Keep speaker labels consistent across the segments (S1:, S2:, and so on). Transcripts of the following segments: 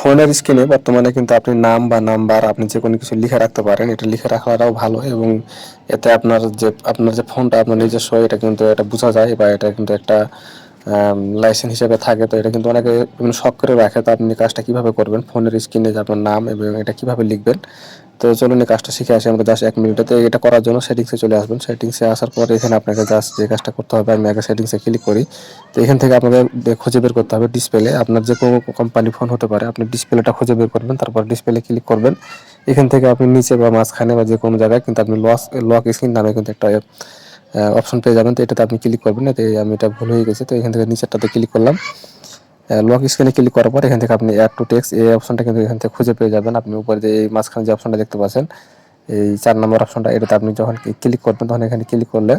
S1: ফোনের স্ক্রিনে বর্তমানে কিন্তু আপনি নাম বা নাম্বার আপনি যে কোনো কিছু লিখে রাখতে পারেন, এটা লিখে রাখাটাও ভালো এবং এতে আপনার যে আপনার যে ফোনটা আপনার নিজস্ব, এটা কিন্তু এটা বোঝা যায় বা এটা কিন্তু একটা লাইসেন্স হিসেবে থাকে, তো এটা কিন্তু অনেকে বিভিন্ন শখ করে রাখে, তো আপনি কাজটা কীভাবে করবেন? ফোনের স্ক্রিনে যে আপনার নাম এবং এটা কীভাবে লিখবেন? তো চলুন এই কাজটা শিখে আসি আমরা জাস্ট এক মিনিটে তো এটা করার জন্য সেটিংসে চলে আসবেন। সেটিংসে আসার পরে এখানে আপনাকে জাস্ট যে কাজটা করতে হবে, আমি আগে সেটিংসে ক্লিক করি। তো এখান থেকে আপনাদের বে- খুঁজে বের করতে হবে ডিসপ্লে আপনার যে কোনো কোম্পানি ফোন হতে পারে, আপনি ডিসপ্লেটা খুঁজে বের করবেন, তারপর ডিসপ্লে ক্লিক করবেন। এখান থেকে আপনি নিচে বা মাঝখানে বা যে কোনো জায়গায় কিন্তু আপনি লস লক স্ক্রিন নামে কিন্তু একটা অপশন পেয়ে যাবেন। তো এটাতে আপনি ক্লিক করবেন না, তো আমি এটা ভুল হয়ে গেছে, তো এখান থেকে নিচেরটাতে ক্লিক করলাম। লক স্ক্রিনে ক্লিক করার পর এখান থেকে আপনি অ্যাড টু টেক্স এই অপশনটা কিন্তু এখান থেকে খুঁজে পেয়ে যাবেন। আপনি উপরে যে এই মাঝখানে যে অপশনটা দেখতে পাচ্ছেন, এই চার নম্বর অপশনটা এটাতে আপনি যখন ক্লিক করবেন, তখন এখানে ক্লিক করলে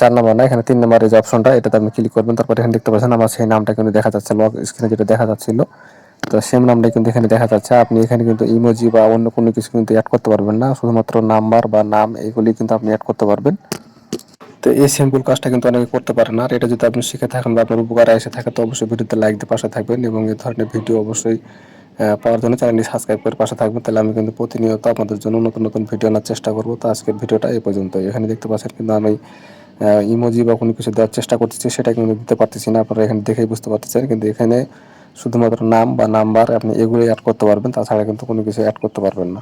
S1: চার নম্বর না, এখানে তিন নম্বরের যে অপশনটা এটাতে আপনি ক্লিক করবেন। তারপর এখানে দেখতে পাচ্ছেন, আমার সেই নামটা কিন্তু দেখা যাচ্ছে লক স্ক্রিনে যেটা দেখা যাচ্ছিল। তো সেম নামটা কিন্তু এখানে দেখা যাচ্ছে। আপনি এখানে কিন্তু ইমোজি বা অন্য কোনো কিছু কিন্তু অ্যাড করতে পারবেন না। শুধুমাত্র নাম্বার বা নাম এইগুলি কিন্তু আপনি অ্যাড করতে পারবেন। তো এই সিম্পল কাজটা কিন্তু অনেকে করতে পারে না। আর এটা যদি আপনি শিখে থাকেন বা আপনার উপকারে এসে থাকে, তো অবশ্যই ভিডিওতে লাইক দিয়ে পাশে থাকবেন এবং এই ধরনের ভিডিও অবশ্যই পাওয়ার জন্য চ্যানেলটি সাবস্ক্রাইব করে পাশে থাকবেন। তাহলে আমি কিন্তু প্রতিনিয়ত আপনাদের জন্য নতুন নতুন ভিডিও আনার চেষ্টা করব। তো আজকের ভিডিওটা এই পর্যন্ত এখানে দেখতে পাচ্ছেন কিন্তু আমি ইমোজি বা কোনো কিছু দেওয়ার চেষ্টা করতেছি, সেটা কিন্তু দিতে পারতেছি না। আপনারা এখানে দেখেই বুঝতে পারতেছেন। কিন্তু এখানে শুধুমাত্র নাম বা নাম্বার আপনি এগুলোই অ্যাড করতে পারবেন, তাছাড়া কিন্তু কোনো কিছু অ্যাড করতে পারবেন না।